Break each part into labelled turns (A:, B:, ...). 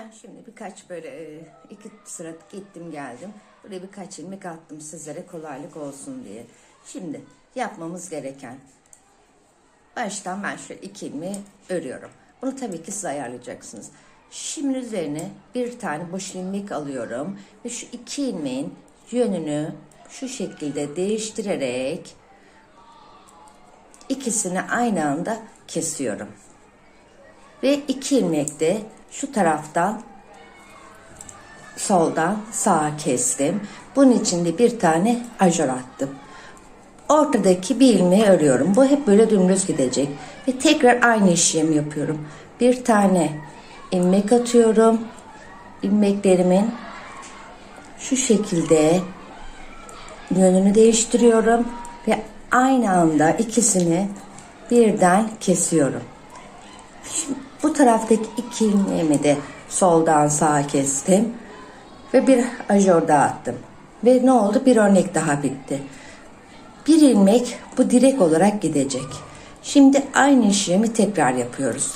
A: Ben şimdi birkaç böyle e, iki sıra gittim geldim. Buraya birkaç ilmek attım sizlere kolaylık olsun diye. Şimdi yapmamız gereken baştan ben şöyle iki ilmeği örüyorum. Bunu tabii ki siz ayarlayacaksınız. Şimdi üzerine bir tane boş ilmek alıyorum ve şu iki ilmeğin yönünü şu şekilde değiştirerek ikisini aynı anda kesiyorum. Ve iki ilmek de şu taraftan soldan sağa kestim. Bunun için de bir tane ajör attım. Ortadaki bir ilmeği örüyorum. Bu hep böyle dümdüz gidecek. Ve tekrar aynı işlemi yapıyorum. Bir tane ilmek atıyorum. İlmeklerimin şu şekilde yönünü değiştiriyorum ve aynı anda ikisini birden kesiyorum. Taraftaki iki ilmeğimi de soldan sağa kestim ve bir ajör daha attım. Ve ne oldu? Bir örnek daha bitti. Bir ilmek bu direk olarak gidecek. Şimdi aynı işlemi tekrar yapıyoruz.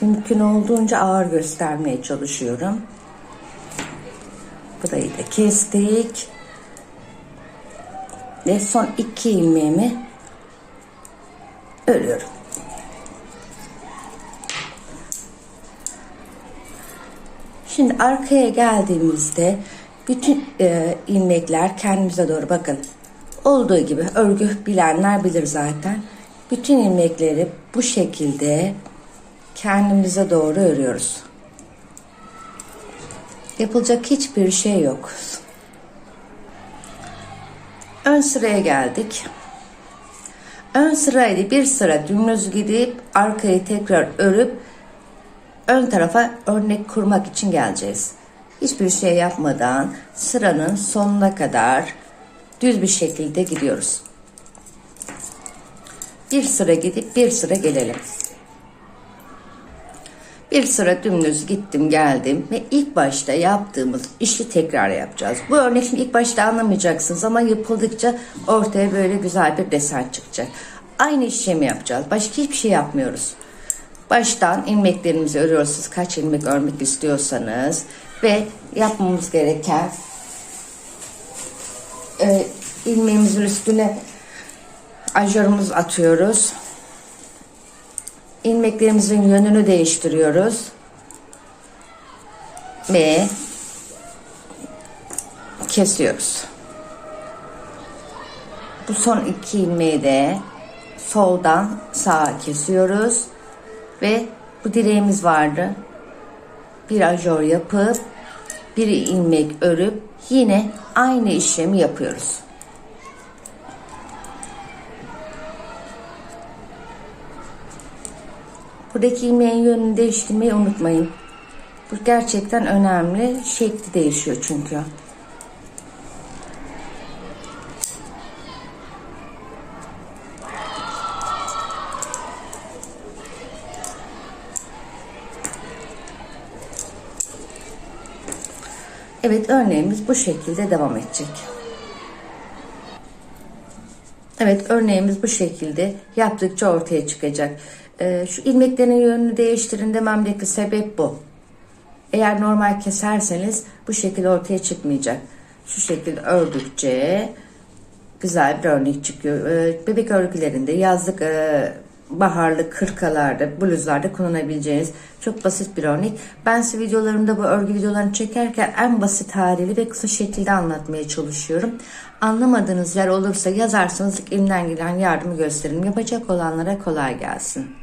A: Mümkün olduğunca ağır göstermeye çalışıyorum. Burayı da kestik. Ve son iki ilmeğimi örüyorum. Şimdi arkaya geldiğimizde bütün e, ilmekler kendimize doğru bakın. Olduğu gibi örgü bilenler bilir zaten. Bütün ilmekleri bu şekilde kendimize doğru örüyoruz. Yapılacak hiçbir şey yok. Ön sıraya geldik. Ön sırayla bir sıra dümdüz gidip arkayı tekrar örüp ön tarafa örnek kurmak için geleceğiz. Hiçbir şey yapmadan sıranın sonuna kadar düz bir şekilde gidiyoruz. Bir sıra gidip bir sıra gelelim. Bir sıra dümdüz gittim geldim ve ilk başta yaptığımız işi tekrar yapacağız. Bu örnek şimdi ilk başta anlamayacaksınız ama yapıldıkça ortaya böyle güzel bir desen çıkacak. Aynı işlemi yapacağız. Başka hiçbir şey yapmıyoruz. Baştan ilmeklerimizi örüyoruz. Kaç ilmek örmek istiyorsanız ve yapmamız gereken e, ilmeğimizin üstüne ajörümüz atıyoruz ilmeklerimizin yönünü değiştiriyoruz. Ve kesiyoruz. Bu son iki ilmeği de soldan sağa kesiyoruz. Ve bu direğimiz vardı. Bir ajor yapıp bir ilmek örüp yine aynı işlemi yapıyoruz. Buradaki ilmeğin yönünü değiştirmeyi unutmayın. Bu gerçekten önemli. Şekli değişiyor çünkü. Evet örneğimiz bu şekilde devam edecek. Evet örneğimiz bu şekilde yaptıkça ortaya çıkacak. Ee, şu ilmeklerin yönünü değiştirin dememdeki sebep bu. Eğer normal keserseniz bu şekilde ortaya çıkmayacak. Şu şekilde ördükçe güzel bir örnek çıkıyor. Ee, bebek örgülerinde yazlık e, baharlı kırkalarda, bluzlarda kullanabileceğiniz çok basit bir örnek. Ben size videolarımda bu örgü videolarını çekerken en basit haliyle ve kısa şekilde anlatmaya çalışıyorum. Anlamadığınız yer olursa yazarsanız elimden gelen yardımı gösteririm. Yapacak olanlara kolay gelsin.